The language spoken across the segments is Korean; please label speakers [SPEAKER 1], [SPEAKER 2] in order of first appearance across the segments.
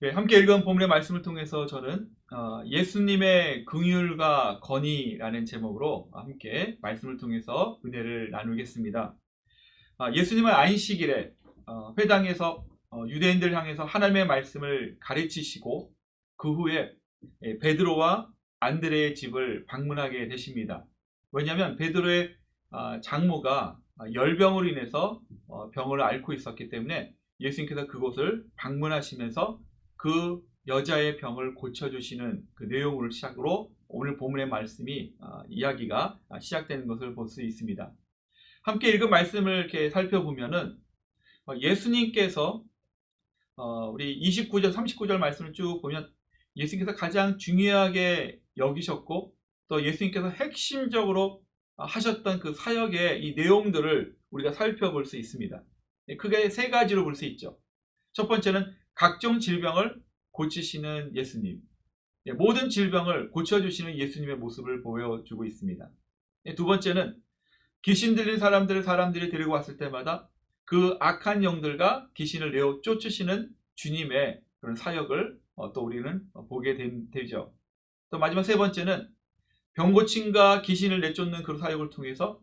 [SPEAKER 1] 네, 함께 읽은 본문의 말씀을 통해서 저는 어, 예수님의 긍휼과 건의라는 제목으로 함께 말씀을 통해서 은혜를 나누겠습니다. 아, 예수님은 안식일에 어, 회당에서 어, 유대인들 향해서 하나님의 말씀을 가르치시고 그 후에 예, 베드로와 안드레의 집을 방문하게 되십니다. 왜냐하면 베드로의 아, 장모가 열병으로 인해서 어, 병을 앓고 있었기 때문에 예수님께서 그곳을 방문하시면서 그 여자의 병을 고쳐주시는 그 내용을 시작으로 오늘 본문의 말씀이 아, 이야기가 시작되는 것을 볼 수 있습니다. 함께 읽은 말씀을 이렇게 살펴보면은 어, 예수님께서 어, 우리 29절, 39절 말씀을 쭉 보면 예수님께서 가장 중요하게 여기셨고 또 예수님께서 핵심적으로 하셨던 그 사역의 이 내용들을 우리가 살펴볼 수 있습니다. 예, 크게 세 가지로 볼 수 있죠. 첫 번째는 각종 질병을 고치시는 예수님. 예, 모든 질병을 고쳐주시는 예수님의 모습을 보여주고 있습니다. 예, 두 번째는 귀신 들린 사람들을 사람들이 데리고 왔을 때마다 그 악한 영들과 귀신을 내어 쫓으시는 주님의 그런 사역을 어, 또 우리는 보게 되죠. 또 마지막 세 번째는 병고침과 귀신을 내쫓는 그런 사역을 통해서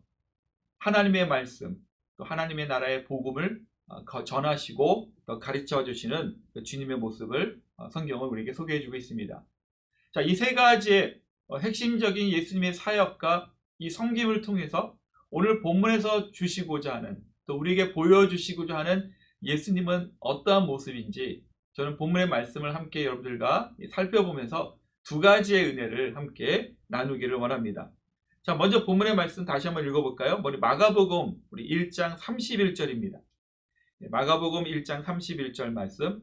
[SPEAKER 1] 하나님의 말씀, 또 하나님의 나라의 복음을 어, 전하시고 가르쳐 주시는 그 주님의 모습을 어, 성경은 우리에게 소개해 주고 있습니다. 자, 이 세 가지의 핵심적인 예수님의 사역과 이 성김을 통해서 오늘 본문에서 주시고자 하는 또 우리에게 보여주시고자 하는 예수님은 어떠한 모습인지 저는 본문의 말씀을 함께 여러분들과 살펴보면서 두 가지의 은혜를 함께 나누기를 원합니다. 자, 먼저 본문의 말씀 다시 한번 읽어볼까요? 우리 마가복음 우리 1장 31절입니다. 마가복음 1장 31절 말씀.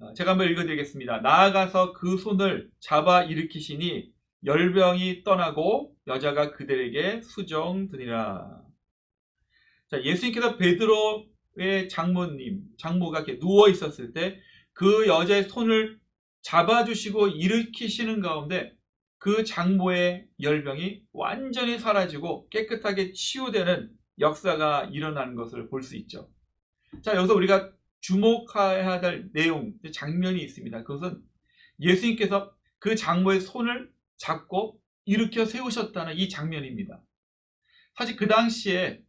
[SPEAKER 1] 어, 제가 한번 읽어드리겠습니다. 나아가서 그 손을 잡아 일으키시니 열병이 떠나고 여자가 그들에게 수정드니라. 자, 예수님께서 베드로의 장모님, 장모가 이렇게 누워 있었을 때 그 여자의 손을 잡아주시고 일으키시는 가운데 그 장모의 열병이 완전히 사라지고 깨끗하게 치유되는 역사가 일어나는 것을 볼 수 있죠. 자, 여기서 우리가 주목해야 될 내용, 장면이 있습니다. 그것은 예수님께서 그 장모의 손을 잡고 일으켜 세우셨다는 이 장면입니다. 사실 그 당시에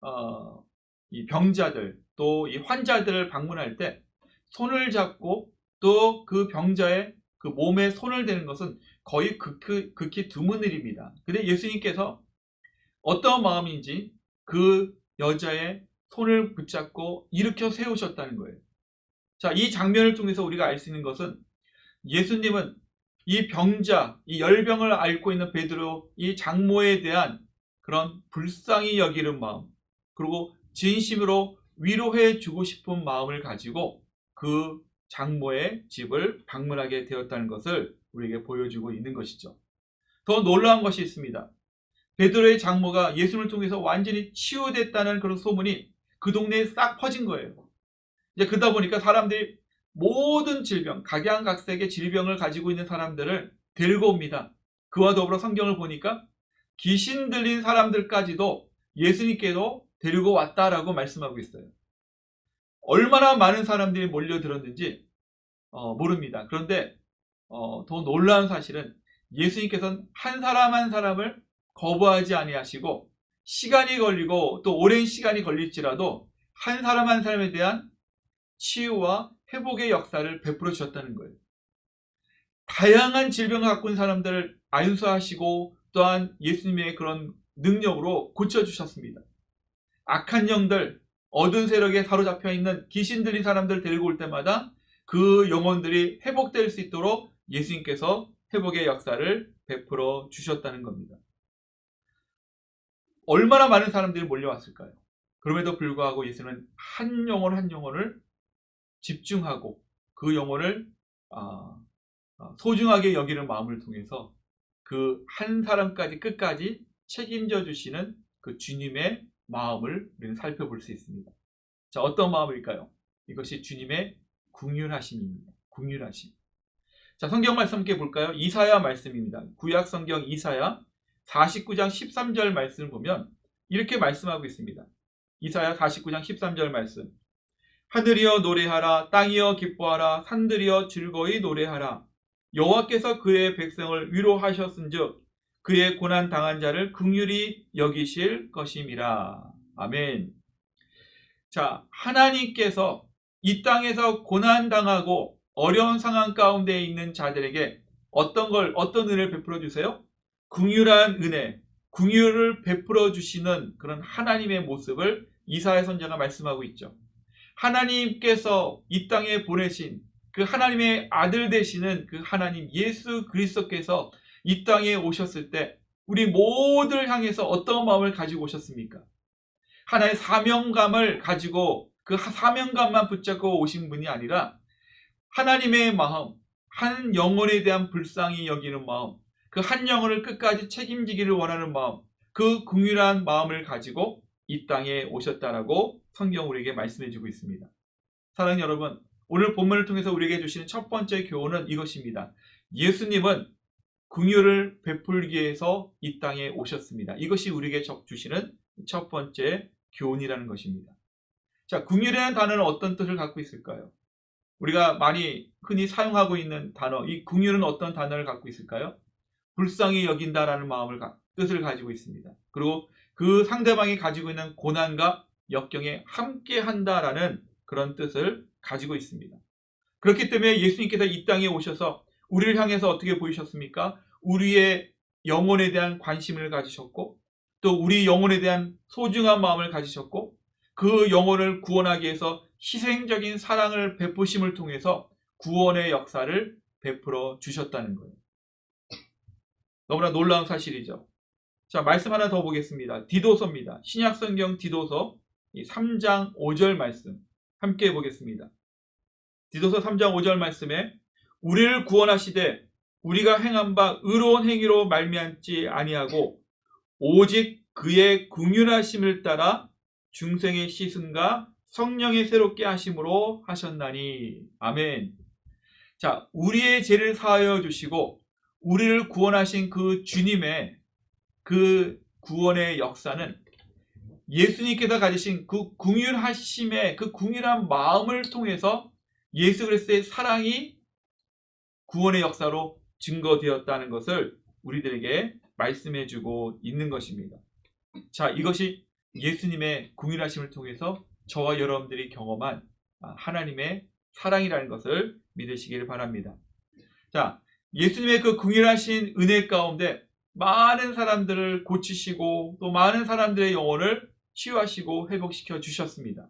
[SPEAKER 1] 어, 이 병자들 또 이 환자들을 방문할 때 손을 잡고 또 그 병자의 그 몸에 손을 대는 것은 거의 극히, 극히 드문 일입니다. 근데 예수님께서 어떤 마음인지 그 여자의 손을 붙잡고 일으켜 세우셨다는 거예요. 자, 이 장면을 통해서 우리가 알 수 있는 것은 예수님은 이 병자, 이 열병을 앓고 있는 베드로 이 장모에 대한 그런 불쌍히 여기는 마음, 그리고 진심으로 위로해 주고 싶은 마음을 가지고 그 장모의 집을 방문하게 되었다는 것을 우리에게 보여주고 있는 것이죠. 더 놀라운 것이 있습니다. 베드로의 장모가 예수님을 통해서 완전히 치유됐다는 그런 소문이 그 동네에 싹 퍼진 거예요. 이제 그러다 보니까 사람들이 모든 질병, 각양각색의 질병을 가지고 있는 사람들을 데리고 옵니다. 그와 더불어 성경을 보니까 귀신 들린 사람들까지도 예수님께도 데리고 왔다라고 말씀하고 있어요. 얼마나 많은 사람들이 몰려들었는지 어, 모릅니다. 그런데 어, 더 놀라운 사실은 예수님께서는 한 사람 한 사람을 거부하지 아니하시고 시간이 걸리고 또 오랜 시간이 걸릴지라도 한 사람 한 사람에 대한 치유와 회복의 역사를 베풀어 주셨다는 거예요. 다양한 질병을 갖고 있는 사람들을 안수하시고 또한 예수님의 그런 능력으로 고쳐주셨습니다. 악한 영들, 어두운 세력에 사로잡혀 있는 귀신 들린 사람들 데리고 올 때마다 그 영혼들이 회복될 수 있도록 예수님께서 회복의 역사를 베풀어 주셨다는 겁니다. 얼마나 많은 사람들이 몰려왔을까요? 그럼에도 불구하고 예수는 한 영혼 한 영혼을 집중하고 그 영혼을 아, 아, 소중하게 여기는 마음을 통해서 그 한 사람까지 끝까지 책임져 주시는 그 주님의 마음을 우리는 살펴볼 수 있습니다. 자, 어떤 마음일까요? 이것이 주님의 궁휼하심입니다. 궁휼하심. 자, 성경 말씀 함께 볼까요? 이사야 말씀입니다. 구약 성경 이사야 49장 13절 말씀을 보면 이렇게 말씀하고 있습니다. 이사야 49장 13절 말씀. 하늘이여 노래하라 땅이여 기뻐하라 산들이여 즐거이 노래하라 여호와께서 그의 백성을 위로하셨은즉 그의 고난 당한 자를 긍휼히 여기실 것임이라 아멘. 자 하나님께서 이 땅에서 고난 당하고 어려운 상황 가운데 있는 자들에게 어떤 걸 어떤 은혜를 베풀어 주세요? 긍휼한 은혜, 긍휼을 베풀어 주시는 그런 하나님의 모습을 이사야 선자가 말씀하고 있죠. 하나님께서 이 땅에 보내신 그 하나님의 아들 되시는 그 하나님 예수 그리스도께서 이 땅에 오셨을 때 우리 모두를 향해서 어떤 마음을 가지고 오셨습니까? 하나의 사명감을 가지고 그 사명감만 붙잡고 오신 분이 아니라 하나님의 마음, 한 영혼에 대한 불쌍히 여기는 마음, 그 한 영혼을 끝까지 책임지기를 원하는 마음, 그 긍휼한 마음을 가지고 이 땅에 오셨다라고 성경 우리에게 말씀해 주고 있습니다. 사랑하는 여러분, 오늘 본문을 통해서 우리에게 주시는 첫 번째 교훈은 이것입니다. 예수님은 긍휼을 베풀기 위해서 이 땅에 오셨습니다. 이것이 우리에게 주시는 첫 번째 교훈이라는 것입니다. 자, 긍휼이라는 단어는 어떤 뜻을 갖고 있을까요? 우리가 많이 흔히 사용하고 있는 단어, 이 긍휼은 어떤 단어를 갖고 있을까요? 불쌍히 여긴다라는 마음을 뜻을 가지고 있습니다. 그리고 그 상대방이 가지고 있는 고난과 역경에 함께 한다라는 그런 뜻을 가지고 있습니다. 그렇기 때문에 예수님께서 이 땅에 오셔서 우리를 향해서 어떻게 보이셨습니까? 우리의 영혼에 대한 관심을 가지셨고 또 우리 영혼에 대한 소중한 마음을 가지셨고 그 영혼을 구원하기 위해서 희생적인 사랑을 베푸심을 통해서 구원의 역사를 베풀어 주셨다는 거예요. 너무나 놀라운 사실이죠. 자, 말씀 하나 더 보겠습니다. 디도서입니다. 신약성경 디도서 3장 5절 말씀 함께 보겠습니다. 디도서 3장 5절 말씀에 우리를 구원하시되 우리가 행한 바 의로운 행위로 말미암지 아니하고 오직 그의 긍휼하심을 따라 중생의 시승과 성령의 새롭게 하심으로 하셨나니 아멘. 자, 우리의 죄를 사하여 주시고 우리를 구원하신 그 주님의 그 구원의 역사는 예수님께서 가지신 그 궁휼하심의 그 궁휼한 마음을 통해서 예수 그리스도의 사랑이 구원의 역사로 증거되었다는 것을 우리들에게 말씀해 주고 있는 것입니다. 자, 이것이 예수님의 궁휼하심을 통해서 저와 여러분들이 경험한 하나님의 사랑이라는 것을 믿으시기를 바랍니다. 자, 예수님의 그 궁휼하신 은혜 가운데 많은 사람들을 고치시고 또 많은 사람들의 영혼을 치유하시고 회복시켜 주셨습니다.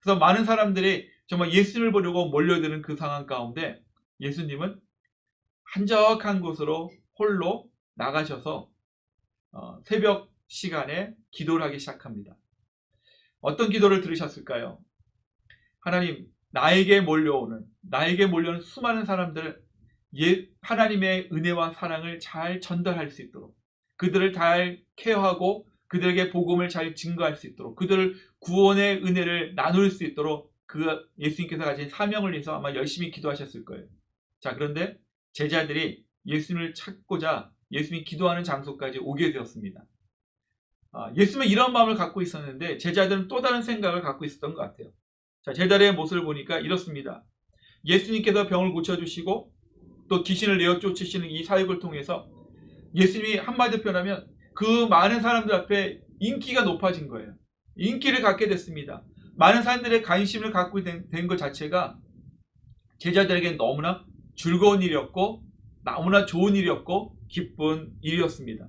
[SPEAKER 1] 그래서 많은 사람들이 정말 예수님을 보려고 몰려드는 그 상황 가운데 예수님은 한적한 곳으로 홀로 나가셔서 어, 새벽 시간에 기도를 하기 시작합니다. 어떤 기도를 들으셨을까요? 하나님, 나에게 몰려오는, 나에게 몰려오는 수많은 사람들, 예, 하나님의 은혜와 사랑을 잘 전달할 수 있도록, 그들을 잘 케어하고, 그들에게 복음을 잘 증거할 수 있도록, 그들을 구원의 은혜를 나눌 수 있도록 그 예수님께서 가진 사명을 위해서 아마 열심히 기도하셨을 거예요. 자, 그런데 제자들이 예수님을 찾고자 예수님이 기도하는 장소까지 오게 되었습니다. 아, 예수님은 이런 마음을 갖고 있었는데 제자들은 또 다른 생각을 갖고 있었던 것 같아요. 자, 제자들의 모습을 보니까 이렇습니다. 예수님께서 병을 고쳐주시고 또 귀신을 내어 쫓으시는 이 사역을 통해서 예수님이 한마디 표현하면 그 많은 사람들 앞에 인기가 높아진 거예요. 인기를 갖게 됐습니다. 많은 사람들의 관심을 갖고 된 것 자체가 제자들에게 너무나 즐거운 일이었고 너무나 좋은 일이었고 기쁜 일이었습니다.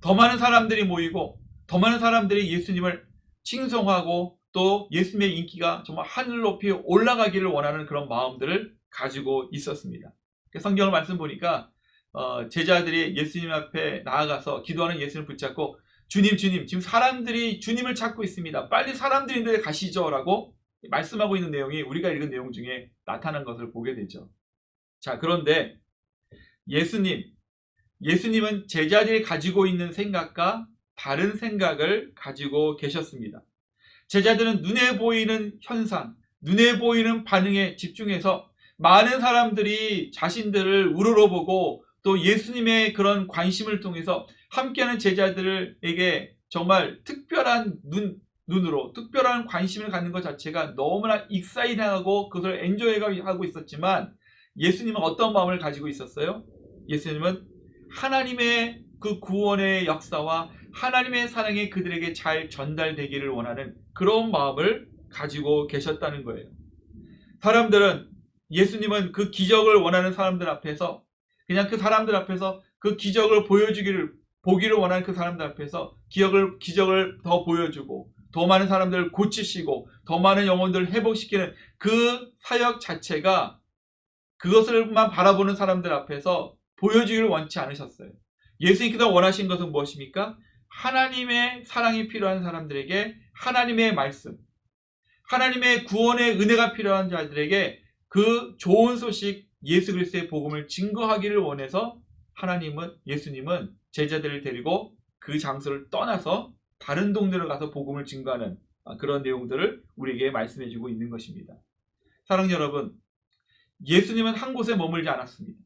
[SPEAKER 1] 더 많은 사람들이 모이고 더 많은 사람들이 예수님을 칭송하고 또 예수님의 인기가 정말 하늘 높이 올라가기를 원하는 그런 마음들을 가지고 있었습니다. 성경을 말씀 보니까 어, 제자들이 예수님 앞에 나아가서 기도하는 예수님을 붙잡고 주님 주님 지금 사람들이 주님을 찾고 있습니다. 빨리 사람들이 있는데 가시죠 라고 말씀하고 있는 내용이 우리가 읽은 내용 중에 나타난 것을 보게 되죠. 자 그런데 예수님 예수님은 제자들이 가지고 있는 생각과 다른 생각을 가지고 계셨습니다. 제자들은 눈에 보이는 현상, 눈에 보이는 반응에 집중해서 많은 사람들이 자신들을 우러러보고 또 예수님의 그런 관심을 통해서 함께하는 제자들에게 정말 특별한 눈, 눈으로 특별한 관심을 갖는 것 자체가 너무나 익사이팅하고 그것을 엔조이하고 있었지만 예수님은 어떤 마음을 가지고 있었어요? 예수님은 하나님의 그 구원의 역사와 하나님의 사랑이 그들에게 잘 전달되기를 원하는 그런 마음을 가지고 계셨다는 거예요. 사람들은 예수님은 그 기적을 원하는 사람들 앞에서 그냥 그 사람들 앞에서 그 기적을 보여주기를 보기를 원하는 그 사람들 앞에서 기적을 기적을 더 보여주고 더 많은 사람들을 고치시고 더 많은 영혼들을 회복시키는 그 사역 자체가 그것을만 바라보는 사람들 앞에서 보여주기를 원치 않으셨어요. 예수님께서 원하신 것은 무엇입니까? 하나님의 사랑이 필요한 사람들에게 하나님의 말씀, 하나님의 구원의 은혜가 필요한 자들에게 그 좋은 소식 예수 그리스도의 복음을 증거하기를 원해서 하나님은 예수님은 제자들을 데리고 그 장소를 떠나서 다른 동네로 가서 복음을 증거하는 그런 내용들을 우리에게 말씀해 주고 있는 것입니다. 사랑 여러분, 예수님은 한 곳에 머물지 않았습니다.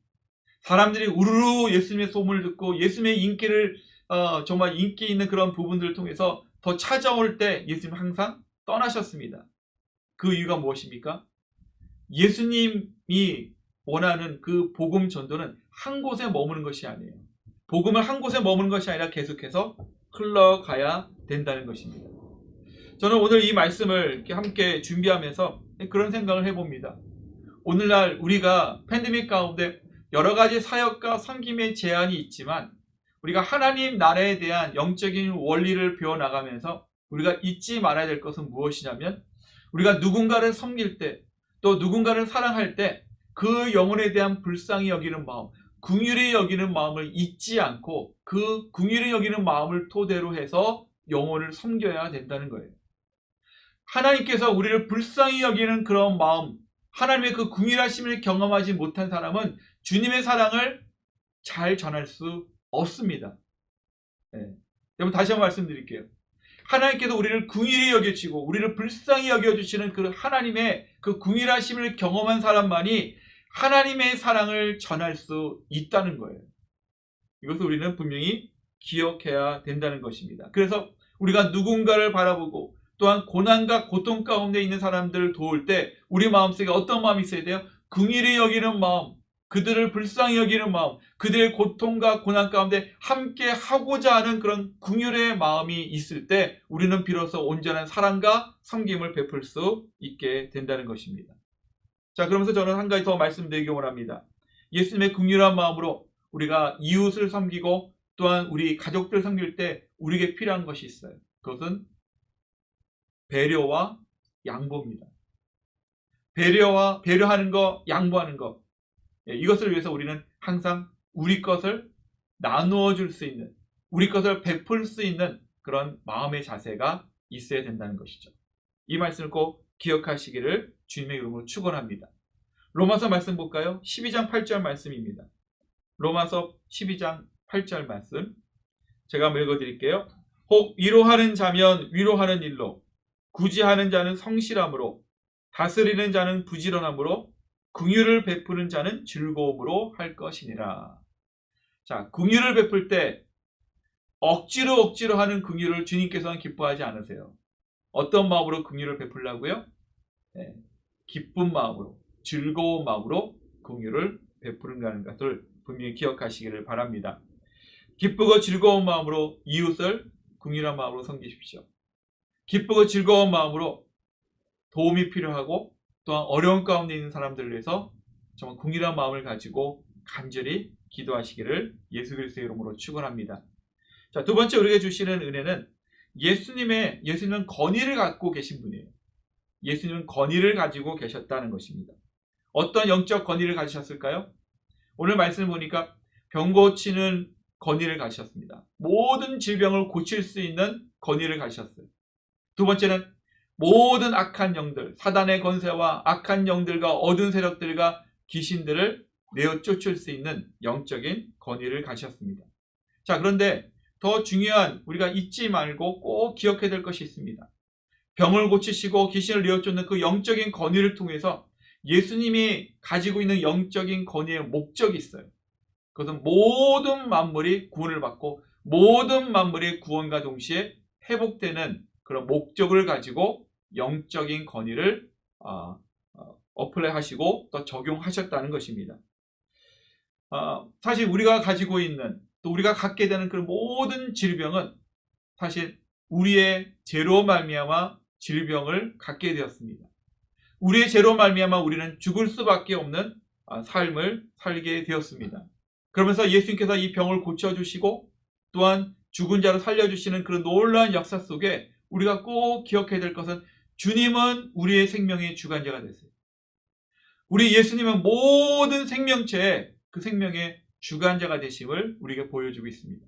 [SPEAKER 1] 사람들이 우르르 예수님의 소문을 듣고 예수님의 인기를 어, 정말 인기 있는 그런 부분들을 통해서 더 찾아올 때 예수님 항상 떠나셨습니다. 그 이유가 무엇입니까? 예수님이 원하는 그 복음 전도는 한 곳에 머무는 것이 아니에요. 복음을 한 곳에 머무는 것이 아니라 계속해서 흘러가야 된다는 것입니다. 저는 오늘 이 말씀을 함께 준비하면서 그런 생각을 해봅니다. 오늘날 우리가 팬데믹 가운데 여러 가지 사역과 섬김의 제한이 있지만 우리가 하나님 나라에 대한 영적인 원리를 배워나가면서 우리가 잊지 말아야 될 것은 무엇이냐면 우리가 누군가를 섬길 때 또 누군가를 사랑할 때 그 영혼에 대한 불쌍히 여기는 마음, 궁휼히 여기는 마음을 잊지 않고 그 궁휼히 여기는 마음을 토대로 해서 영혼을 섬겨야 된다는 거예요. 하나님께서 우리를 불쌍히 여기는 그런 마음, 하나님의 그 궁휼하심을 경험하지 못한 사람은 주님의 사랑을 잘 전할 수 없습니다. 네. 여러분 다시 한번 말씀드릴게요. 하나님께서 우리를 궁일히 여겨주시고 우리를 불쌍히 여겨주시는 그 하나님의 그 궁일하심을 경험한 사람만이 하나님의 사랑을 전할 수 있다는 거예요. 이것을 우리는 분명히 기억해야 된다는 것입니다. 그래서 우리가 누군가를 바라보고 또한 고난과 고통 가운데 있는 사람들을 도울 때 우리 마음속에 어떤 마음이 있어야 돼요? 궁일히 여기는 마음, 그들을 불쌍히 여기는 마음, 그들의 고통과 고난 가운데 함께 하고자 하는 그런 궁율의 마음이 있을 때 우리는 비로소 온전한 사랑과 섬김을 베풀 수 있게 된다는 것입니다. 자, 그러면서 저는 한 가지 더 말씀드리기 원합니다. 예수님의 궁율한 마음으로 우리가 이웃을 섬기고 또한 우리 가족들 섬길 때 우리에게 필요한 것이 있어요. 그것은 배려와 양보입니다. 배려와 배려하는 것, 양보하는 것. 예, 이것을 위해서 우리는 항상 우리 것을 나누어 줄 수 있는, 우리 것을 베풀 수 있는 그런 마음의 자세가 있어야 된다는 것이죠. 이 말씀을 꼭 기억하시기를 주님의 이름으로 축원합니다. 로마서 말씀 볼까요? 12장 8절 말씀입니다. 로마서 12장 8절 말씀. 제가 한번 읽어드릴게요. 혹 위로하는 자면 위로하는 일로, 구지하는 자는 성실함으로, 다스리는 자는 부지런함으로, 궁유를 베푸는 자는 즐거움으로 할 것이니라. 자, 궁유를 베풀 때 억지로 억지로 하는 궁유를 주님께서는 기뻐하지 않으세요. 어떤 마음으로 궁유를 베풀라고요? 네, 기쁜 마음으로, 즐거운 마음으로 궁유를 베푸는다는 것을 분명히 기억하시기를 바랍니다. 기쁘고 즐거운 마음으로 이웃을 궁유한 마음으로 섬기십시오. 기쁘고 즐거운 마음으로 도움이 필요하고 또한 어려운 가운데 있는 사람들을 위해서 정말 궁일한 마음을 가지고 간절히 기도하시기를 예수 그리스도의 이름으로 축원합니다. 자, 두 번째 우리에게 주시는 은혜는 예수님의 예수님은 건의를 갖고 계신 분이에요. 예수님은 건의를 가지고 계셨다는 것입니다. 어떤 영적 건의를 가지셨을까요? 오늘 말씀을 보니까 병 고치는 건의를 가지셨습니다. 모든 질병을 고칠 수 있는 건의를 가지셨어요. 두 번째는 모든 악한 영들, 사단의 권세와 악한 영들과 어두운 세력들과 귀신들을 내어 쫓을 수 있는 영적인 권위를 가셨습니다. 자, 그런데 더 중요한 우리가 잊지 말고 꼭 기억해야 될 것이 있습니다. 병을 고치시고 귀신을 내어 쫓는 그 영적인 권위를 통해서 예수님이 가지고 있는 영적인 권위의 목적이 있어요. 그것은 모든 만물이 구원을 받고 모든 만물의 구원과 동시에 회복되는 그런 목적을 가지고 영적인 권위를 어, 어, 어플라이 하시고 또 적용하셨다는 것입니다. 어, 사실 우리가 가지고 있는 또 우리가 갖게 되는 그 모든 질병은 사실 우리의 죄로 말미암아 질병을 갖게 되었습니다. 우리의 죄로 말미암아 우리는 죽을 수밖에 없는 아, 삶을 살게 되었습니다. 그러면서 예수님께서 이 병을 고쳐주시고 또한 죽은 자를 살려주시는 그런 놀라운 역사 속에 우리가 꼭 기억해야 될 것은 주님은 우리의 생명의 주관자가 되세요. 우리 예수님은 모든 생명체의 그 생명의 주관자가 되심을 우리에게 보여주고 있습니다.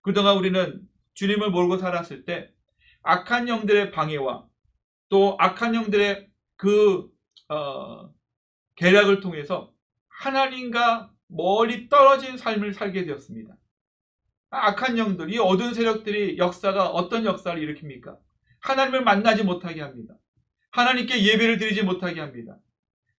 [SPEAKER 1] 그동안 우리는 주님을 모르고 살았을 때 악한 영들의 방해와 또 악한 영들의 그 어, 계략을 통해서 하나님과 멀리 떨어진 삶을 살게 되었습니다. 악한 영들, 이 어두운 세력들이 역사가 어떤 역사를 일으킵니까? 하나님을 만나지 못하게 합니다. 하나님께 예배를 드리지 못하게 합니다.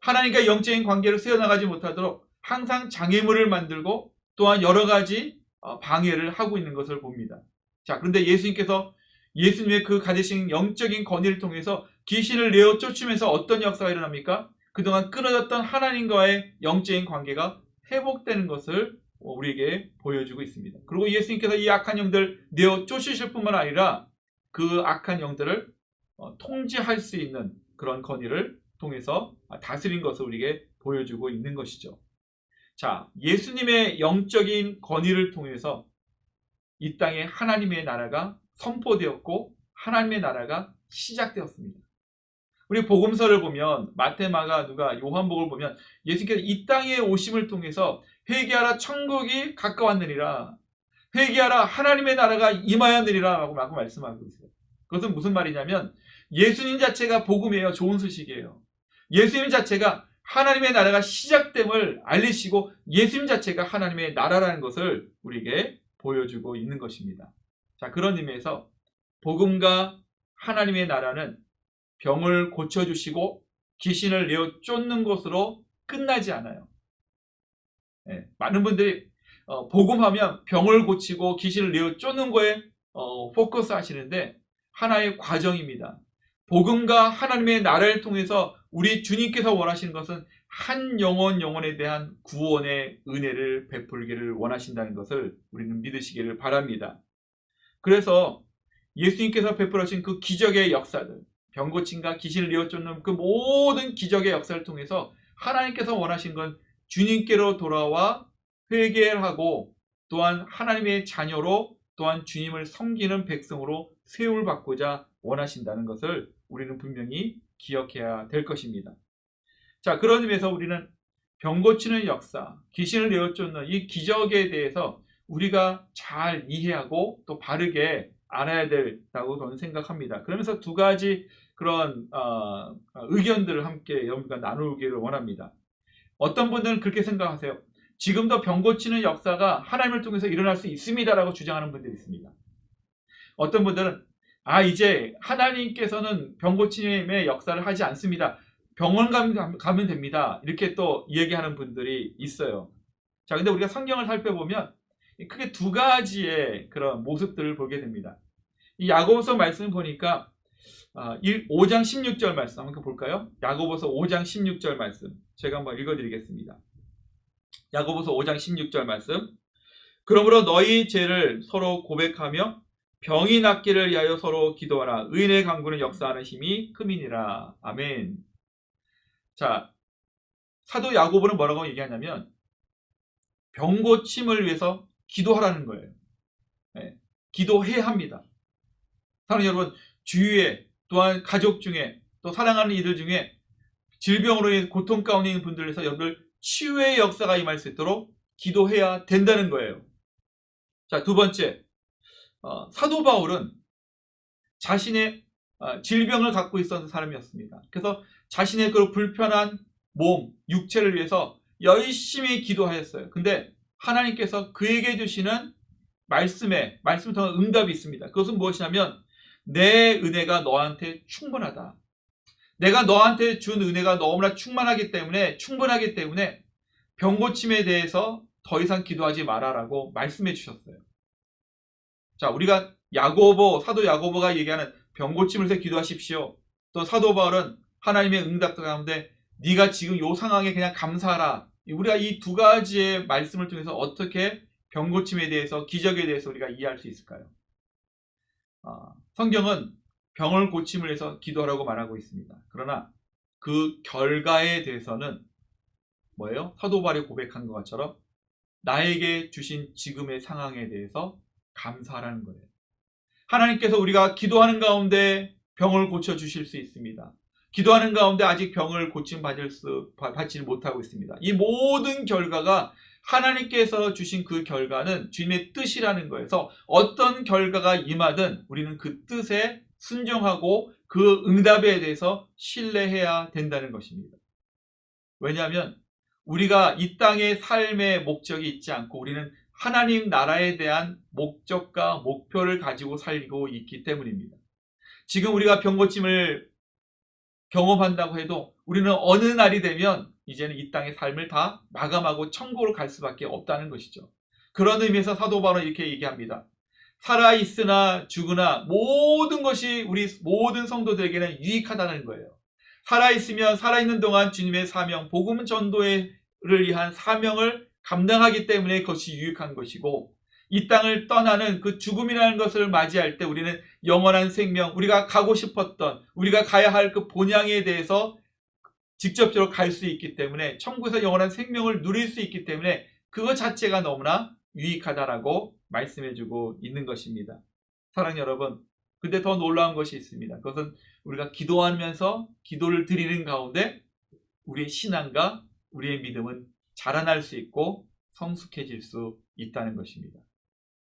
[SPEAKER 1] 하나님과 영적인 관계를 세워나가지 못하도록 항상 장애물을 만들고 또한 여러 가지 어, 방해를 하고 있는 것을 봅니다. 자, 그런데 예수님께서 예수님의 그 가지신 영적인 권위를 통해서 귀신을 내어 쫓으면서 어떤 역사가 일어납니까? 그동안 끊어졌던 하나님과의 영적인 관계가 회복되는 것을 우리에게 보여주고 있습니다. 그리고 예수님께서 이 악한 영들 내어 쫓으실 뿐만 아니라 그 악한 영들을 어, 통제할 수 있는 그런 권위를 통해서 다스린 것을 우리에게 보여주고 있는 것이죠. 자, 예수님의 영적인 권위를 통해서 이 땅에 하나님의 나라가 선포되었고 하나님의 나라가 시작되었습니다. 우리 복음서를 보면 마테마가 누가 요한복을 보면 예수께서 이 땅에 오심을 통해서 회개하라 천국이 가까웠느니라 회개하라 하나님의 나라가 임하였느니라라고 말씀하고 있어요. 그것은 무슨 말이냐면 예수님 자체가 복음이에요. 좋은 소식이에요. 예수님 자체가 하나님의 나라가 시작됨을 알리시고 예수님 자체가 하나님의 나라라는 것을 우리에게 보여주고 있는 것입니다. 자, 그런 의미에서 복음과 하나님의 나라는 병을 고쳐주시고 귀신을 내어 쫓는 것으로 끝나지 않아요. 네, 많은 분들이 어, 복음하면 병을 고치고 귀신을 내어 쫓는 거에 어, 포커스 하시는데 하나의 과정입니다. 복음과 하나님의 나라를 통해서 우리 주님께서 원하시는 것은 한 영혼 영혼에 대한 구원의 은혜를 베풀기를 원하신다는 것을 우리는 믿으시기를 바랍니다. 그래서 예수님께서 베풀으신 그 기적의 역사들, 병 고침과 귀신을 내어쫓는 그 모든 기적의 역사를 통해서 하나님께서 원하신 건 주님께로 돌아와 회개하고 또한 하나님의 자녀로 또한 주님을 섬기는 백성으로 세움을 받고자 원하신다는 것을 우리는 분명히 기억해야 될 것입니다. 자, 그런 의미에서 우리는 병 고치는 역사, 귀신을 내어쫓는 이 기적에 대해서 우리가 잘 이해하고 또 바르게 알아야 된다고 저는 생각합니다. 그러면서 두 가지 그런 어, 의견들을 함께 여러분과 나누기를 원합니다. 어떤 분들은 그렇게 생각하세요. 지금도 병 고치는 역사가 하나님을 통해서 일어날 수 있습니다라고 주장하는 분들이 있습니다. 어떤 분들은 아 이제 하나님께서는 병 고침의 역사를 하지 않습니다. 병원 가면, 됩니다. 이렇게 또 얘기하는 분들이 있어요. 자, 근데 우리가 성경을 살펴보면 크게 두 가지의 그런 모습들을 보게 됩니다. 이 야고보서 말씀 보니까 5장 16절 말씀 한번 볼까요? 야고보서 5장 16절 말씀 제가 한번 읽어드리겠습니다. 야고보서 5장 16절 말씀 그러므로 너희 죄를 서로 고백하며 병이 낫기를 위하여 서로 기도하라. 의인의 강구는 역사하는 힘이 크민이라. 아멘. 자, 사도 야고보는 뭐라고 얘기하냐면 병 고침을 위해서 기도하라는 거예요. 네, 기도해야 합니다. 사랑하는 여러분, 주위에 또한 가족 중에 또 사랑하는 이들 중에 질병으로 인해 고통 가운데 있는 분들을 위해서 여러분들 치유의 역사가 임할 수 있도록 기도해야 된다는 거예요. 자, 두 번째. 어, 사도 바울은 자신의 어, 질병을 갖고 있었던 사람이었습니다. 그래서 자신의 그 불편한 몸, 육체를 위해서 열심히 기도하였어요. 근데 하나님께서 그에게 주시는 말씀에, 말씀을 통한 응답이 있습니다. 그것은 무엇이냐면, 내 은혜가 너한테 충분하다. 내가 너한테 준 은혜가 너무나 충만하기 때문에, 충분하기 때문에 병 고침에 대해서 더 이상 기도하지 마라라고 말씀해 주셨어요. 자, 우리가 야고보, 사도 야고보가 얘기하는 병 고침을 위해 기도하십시오. 또 사도 바울은 하나님의 응답 가운데 네가 지금 요 상황에 그냥 감사하라. 우리가 이 두 가지의 말씀을 통해서 어떻게 병 고침에 대해서 기적에 대해서 우리가 이해할 수 있을까요? 아, 성경은 병을 고침을 해서 기도하라고 말하고 있습니다. 그러나 그 결과에 대해서는 뭐예요? 사도 바울이 고백한 것처럼 나에게 주신 지금의 상황에 대해서 감사하라는 거예요. 하나님께서 우리가 기도하는 가운데 병을 고쳐 주실 수 있습니다. 기도하는 가운데 아직 병을 고침 받을 수 받지 못하고 있습니다. 이 모든 결과가 하나님께서 주신 그 결과는 주님의 뜻이라는 거에서 어떤 결과가 임하든 우리는 그 뜻에 순종하고 그 응답에 대해서 신뢰해야 된다는 것입니다. 왜냐하면 우리가 이 땅의 삶의 목적이 있지 않고 우리는 하나님 나라에 대한 목적과 목표를 가지고 살고 있기 때문입니다. 지금 우리가 병고침을 경험한다고 해도 우리는 어느 날이 되면 이제는 이 땅의 삶을 다 마감하고 천국으로 갈 수밖에 없다는 것이죠. 그런 의미에서 사도 바울은 이렇게 얘기합니다. 살아 있으나 죽으나 모든 것이 우리 모든 성도들에게는 유익하다는 거예요. 살아 있으면 살아 있는 동안 주님의 사명, 복음 전도를 위한 사명을 감당하기 때문에 그것이 유익한 것이고 이 땅을 떠나는 그 죽음이라는 것을 맞이할 때 우리는 영원한 생명, 우리가 가고 싶었던, 우리가 가야 할 그 본향에 대해서 직접적으로 갈 수 있기 때문에 천국에서 영원한 생명을 누릴 수 있기 때문에 그것 자체가 너무나 유익하다라고 말씀해주고 있는 것입니다. 사랑 여러분, 근데 더 놀라운 것이 있습니다. 그것은 우리가 기도하면서 기도를 드리는 가운데 우리의 신앙과 우리의 믿음은 자라날 수 있고 성숙해질 수 있다는 것입니다.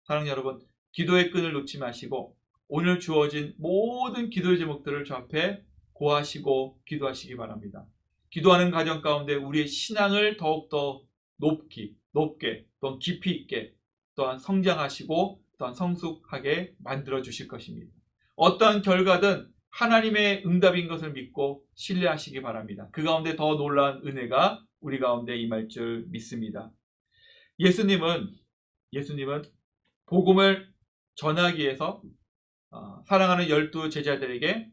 [SPEAKER 1] 사랑 여러분, 기도의 끈을 놓지 마시고 오늘 주어진 모든 기도의 제목들을 저 앞에 고하시고 기도하시기 바랍니다. 기도하는 과정 가운데 우리의 신앙을 더욱더 높기, 높게, 또 깊이 있게, 또한 성장하시고 또한 성숙하게 만들어 주실 것입니다. 어떠한 결과든 하나님의 응답인 것을 믿고 신뢰하시기 바랍니다. 그 가운데 더 놀라운 은혜가 우리 가운데 임할 줄 믿습니다. 예수님은 예수님은 복음을 전하기 위해서 어, 사랑하는 열두 제자들에게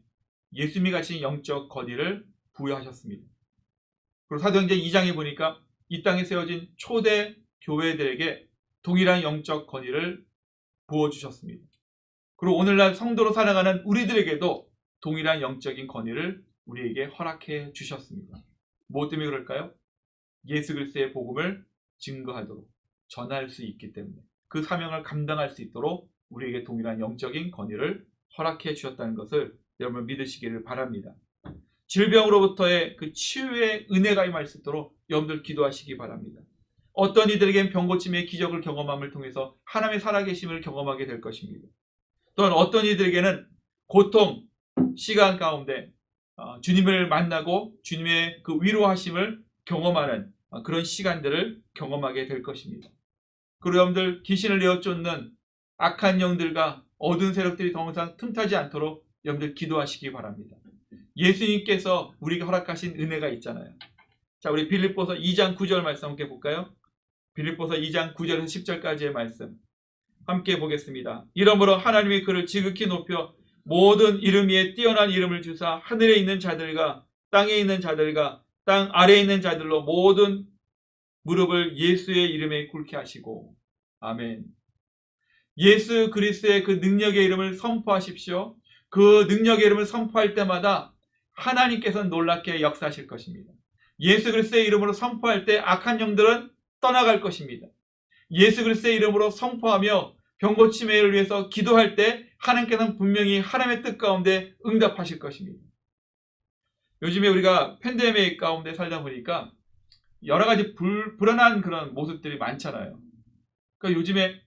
[SPEAKER 1] 예수님이 가진 영적 권위를 부여하셨습니다. 그리고 사도행전 2장에 보니까 이 땅에 세워진 초대 교회들에게 동일한 영적 권위를 부어주셨습니다. 그리고 오늘날 성도로 살아가는 우리들에게도 동일한 영적인 권위를 우리에게 허락해 주셨습니다. 무엇 때문에 그럴까요? 예수 그리스도의 복음을 증거하도록 전할 수 있기 때문에 그 사명을 감당할 수 있도록 우리에게 동일한 영적인 권위를 허락해 주셨다는 것을 여러분 믿으시기를 바랍니다. 질병으로부터의 그 치유의 은혜가 임할 수 있도록 여러분들 기도하시기 바랍니다. 어떤 이들에겐 병고침의 기적을 경험함을 통해서 하나님의 살아계심을 경험하게 될 것입니다. 또한 어떤 이들에게는 고통, 시간 가운데 어, 주님을 만나고 주님의 그 위로하심을 경험하는 어, 그런 시간들을 경험하게 될 것입니다. 그리고 여러분들 귀신을 내어 쫓는 악한 영들과 어두운 세력들이 더 이상 틈타지 않도록 여러분들 기도하시기 바랍니다. 예수님께서 우리가 허락하신 은혜가 있잖아요. 자, 우리 빌립보서 2장 9절 말씀 함께 볼까요? 빌립보서 2장 9절에서 10절까지의 말씀 함께 보겠습니다. 이러므로 하나님이 그를 지극히 높여 모든 이름 위에 뛰어난 이름을 주사 하늘에 있는 자들과 땅에 있는 자들과 땅 아래에 있는 자들로 모든 무릎을 예수의 이름에 꿇게 하시고 아멘. 예수 그리스도의 그 능력의 이름을 선포하십시오. 그 능력의 이름을 선포할 때마다 하나님께서는 놀랍게 역사하실 것입니다. 예수 그리스도의 이름으로 선포할 때 악한 영들은 떠나갈 것입니다. 예수 그리스도의 이름으로 선포하며 병고침을 위해서 기도할 때 하나님께서는 분명히 하나님의 뜻 가운데 응답하실 것입니다. 요즘에 우리가 팬데믹 가운데 살다 보니까 여러 가지 불, 불안한 그런 모습들이 많잖아요. 그러니까 요즘에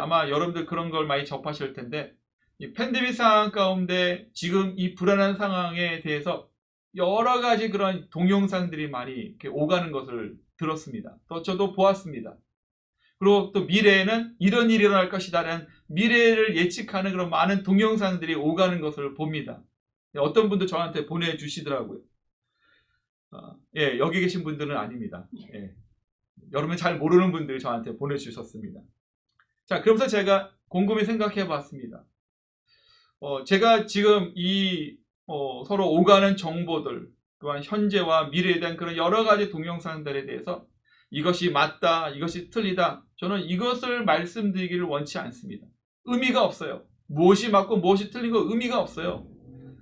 [SPEAKER 1] 아마 여러분들 그런 걸 많이 접하실 텐데 이 팬데믹 상황 가운데 지금 이 불안한 상황에 대해서 여러 가지 그런 동영상들이 많이 오가는 것을 들었습니다. 또 저도 보았습니다. 그리고 또 미래에는 이런 일이 일어날 것이다라는 미래를 예측하는 그런 많은 동영상들이 오가는 것을 봅니다. 어떤 분도 저한테 보내주시더라고요. 어, 예, 여기 계신 분들은 아닙니다. 예. 여러분 잘 모르는 분들이 저한테 보내주셨습니다. 자, 그러면서 제가 곰곰이 생각해 봤습니다. 어, 제가 지금 이 어, 서로 오가는 정보들 또한 현재와 미래에 대한 그런 여러 가지 동영상들에 대해서 이것이 맞다, 이것이 틀리다. 저는 이것을 말씀드리기를 원치 않습니다. 의미가 없어요. 무엇이 맞고 무엇이 틀린 거 의미가 없어요.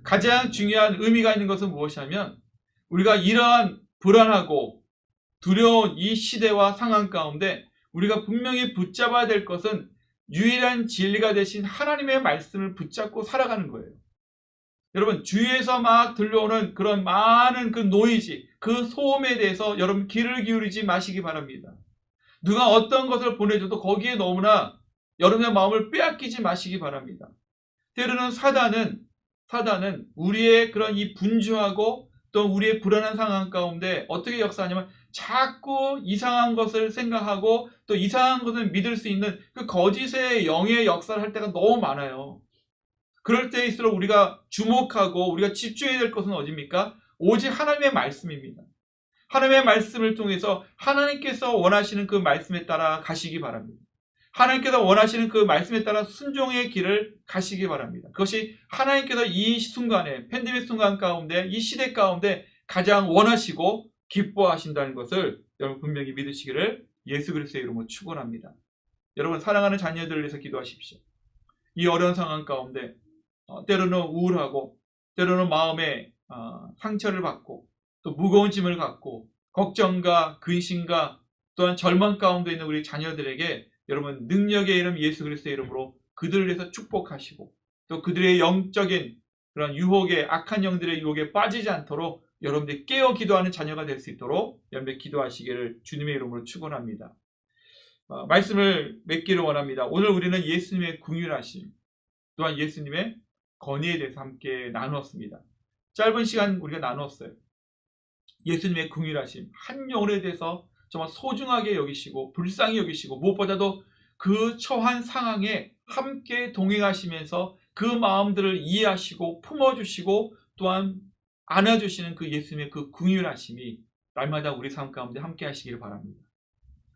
[SPEAKER 1] 가장 중요한 의미가 있는 것은 무엇이냐면 우리가 이러한 불안하고 두려운 이 시대와 상황 가운데 우리가 분명히 붙잡아야 될 것은 유일한 진리가 되신 하나님의 말씀을 붙잡고 살아가는 거예요. 여러분 주위에서 막 들려오는 그런 많은 그 노이지, 그 소음에 대해서 여러분 귀를 기울이지 마시기 바랍니다. 누가 어떤 것을 보내줘도 거기에 너무나 여러분의 마음을 빼앗기지 마시기 바랍니다. 때로는 사단은 사단은 우리의 그런 이 분주하고 또 우리의 불안한 상황 가운데 어떻게 역사하냐면 자꾸 이상한 것을 생각하고 또 이상한 것을 믿을 수 있는 그 거짓의 영의 역사를 할 때가 너무 많아요. 그럴 때일수록 우리가 주목하고 우리가 집중해야 될 것은 어디입니까? 오직 하나님의 말씀입니다. 하나님의 말씀을 통해서 하나님께서 원하시는 그 말씀에 따라 가시기 바랍니다. 하나님께서 원하시는 그 말씀에 따라 순종의 길을 가시기 바랍니다. 그것이 하나님께서 이 순간에 팬데믹 순간 가운데 이 시대 가운데 가장 원하시고 기뻐하신다는 것을 여러분 분명히 믿으시기를 예수 그리스도의 이름으로 축원합니다. 여러분 사랑하는 자녀들을 위해서 기도하십시오. 이 어려운 상황 가운데 어, 때로는 우울하고 때로는 마음에 어, 상처를 받고 또 무거운 짐을 갖고 걱정과 근심과 또한 절망 가운데 있는 우리 자녀들에게 여러분 능력의 이름 예수 그리스도의 이름으로 그들을 위해서 축복하시고 또 그들의 영적인 그런 유혹에 악한 영들의 유혹에 빠지지 않도록 여러분들이 깨어 기도하는 자녀가 될 수 있도록 연배 기도하시기를 주님의 이름으로 축원합니다. 어, 말씀을 맺기를 원합니다. 오늘 우리는 예수님의 궁율하심 또한 예수님의 건의에 대해서 함께 나누었습니다. 짧은 시간 우리가 나누었어요. 예수님의 궁율하심 한 영혼에 대해서 정말 소중하게 여기시고 불쌍히 여기시고 무엇보다도 그 처한 상황에 함께 동행하시면서 그 마음들을 이해하시고 품어주시고 또한 안아주시는 그 예수님의 그 궁율하심이 날마다 우리 삶 가운데 함께 하시기를 바랍니다.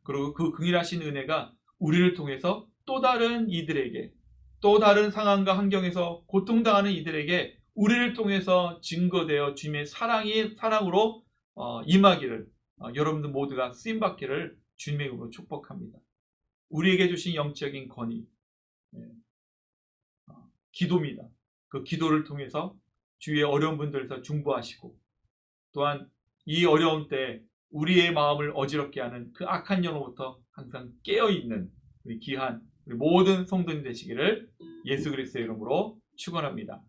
[SPEAKER 1] 그리고 그 궁율하신 은혜가 우리를 통해서 또 다른 이들에게 또 다른 상황과 환경에서 고통당하는 이들에게 우리를 통해서 증거되어 주님의 사랑이 사랑으로 어, 임하기를 어, 여러분들 모두가 쓰임 받기를 주님의 이름으로 축복합니다. 우리에게 주신 영적인 권위, 예, 어, 기도입니다. 그 기도를 통해서 주위의 어려운 분들에서 중보하시고 또한 이 어려운 때 우리의 마음을 어지럽게 하는 그 악한 영으로부터 항상 깨어 있는 우리 귀한 모든 성도님 되시기를 예수 그리스도의 이름으로 축원합니다.